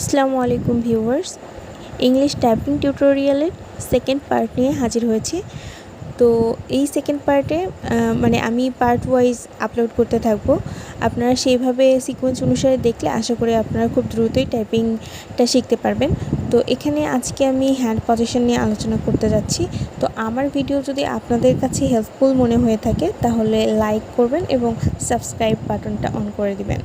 আসসালামু আলাইকুম viewers. English typing টিউটোরিয়ালের সেকেন্ড পার্ট নিয়ে হাজির হয়েছি। তো এই সেকেন্ড পার্টে মানে আমি পার্ট ওয়াইজ আপলোড করতে থাকব। আপনারা সেইভাবে সিকোয়েন্স অনুসারে দেখলে আশা করি আপনারা খুব দ্রুতই টাইপিংটা শিখতে পারবেন। তো এখানে আজকে আমি হ্যান্ড পজিশন নিয়ে আলোচনা করতে যাচ্ছি। তো আমার ভিডিও যদি আপনাদের কাছে হেল্পফুল মনে হয়ে থাকে, তাহলে লাইক করবেন এবং সাবস্ক্রাইব বাটনটা অন করে দিবেন।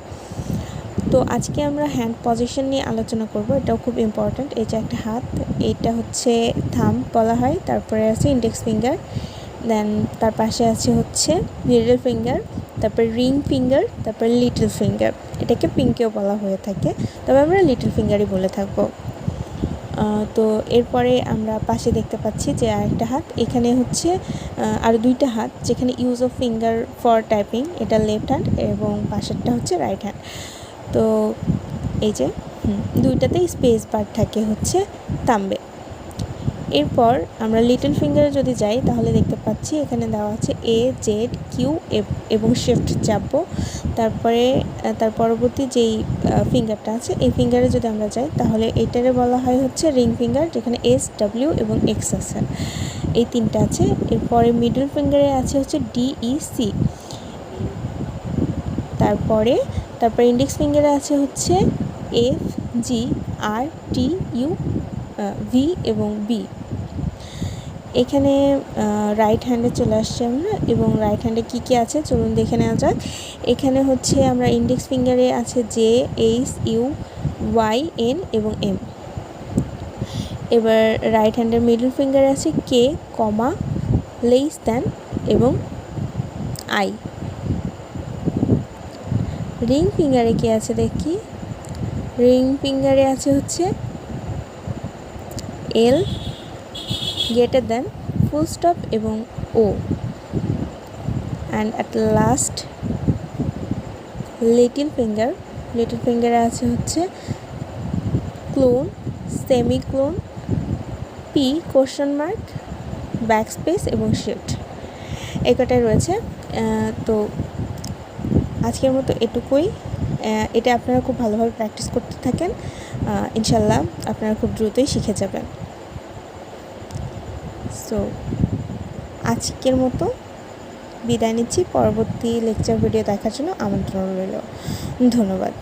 তো আজকে আমরা হ্যান্ড পজিশন নিয়ে আলোচনা করব। এটাও খুব ইম্পর্ট্যান্ট এই যে একটা হাত এটা হচ্ছে থাম বলা হয়। তারপরে আছে ইন্ডেক্স ফিঙ্গার দেন তার পাশে আছে হচ্ছে মিডল ফিঙ্গার তারপরে রিং ফিঙ্গার তারপরে লিটল ফিঙ্গার এটাকে পিঙ্কেও বলা হয়ে থাকে। তবে আমরা লিটল ফিঙ্গারই বলে থাকব। তো এরপরে আমরা পাশে দেখতে পাচ্ছি যে আরেকটা হাত। এখানে হচ্ছে আর দুইটা হাত, যেখানে use of finger for typing এটা লেফট হ্যান্ড এবং পাশেরটা হচ্ছে রাইট হ্যান্ড তো এই যে দুইটাতেই স্পেস বার থাকে হচ্ছে তাম্বে এরপর আমরা লিটল ফিঙ্গারে যদি যাই, তাহলে দেখতে পাচ্ছি এখানে দেওয়া আছে এ জেড কিউ এবং শিফট চাপবো। তারপরে তার পরবর্তী যেই ফিঙ্গারটা আছে, এই ফিঙ্গারে যদি আমরা যাই, তাহলে এটারে বলা হয় হচ্ছে রিং ফিঙ্গার যেখানে এস ডাব্লিউ এবং এক্স আছে। এই তিনটা আছে। এরপরে মিডল ফিঙ্গারে আছে হচ্ছে ডিই সি তারপরে তারপর ইন্ডেক্স ফিঙ্গারে আছে হচ্ছে F G R T U V এবং বি এখানে রাইট হ্যান্ডে চলে আসছে আমরা এবং রাইট হ্যান্ডে কী কী আছে? চলুন দেখে নেওয়া যাক। এখানে হচ্ছে আমরা ইন্ডেক্স ফিঙ্গারে আছে J H U Y N এবং এম এবার রাইট হ্যান্ডের মিডল ফিঙ্গারে আছে কে কমা লেস দ্যান এবং আই রিং ফিঙ্গারে কি আছে দেখি? রিং ফিঙ্গারে আছে হচ্ছে এল, গ্রেটার দেন ফুল স্টপ এবং ও। And at last, little finger. Little ফিঙ্গারে আছে হচ্ছে colon semicolon P, question mark backspace এবং শিফট। এই কটাই রয়েছে। তো আজকের মতো এটুকুই। এটা আপনারা খুব ভালোভাবে প্র্যাকটিস করতে থাকেন। ইনশাল্লাহ আপনারা খুব দ্রুতই শিখে যাবেন। সো আজকের মতো বিদায় নিচ্ছি। পরবর্তী লেকচার ভিডিও দেখার জন্য আমন্ত্রণ রইল। ধন্যবাদ।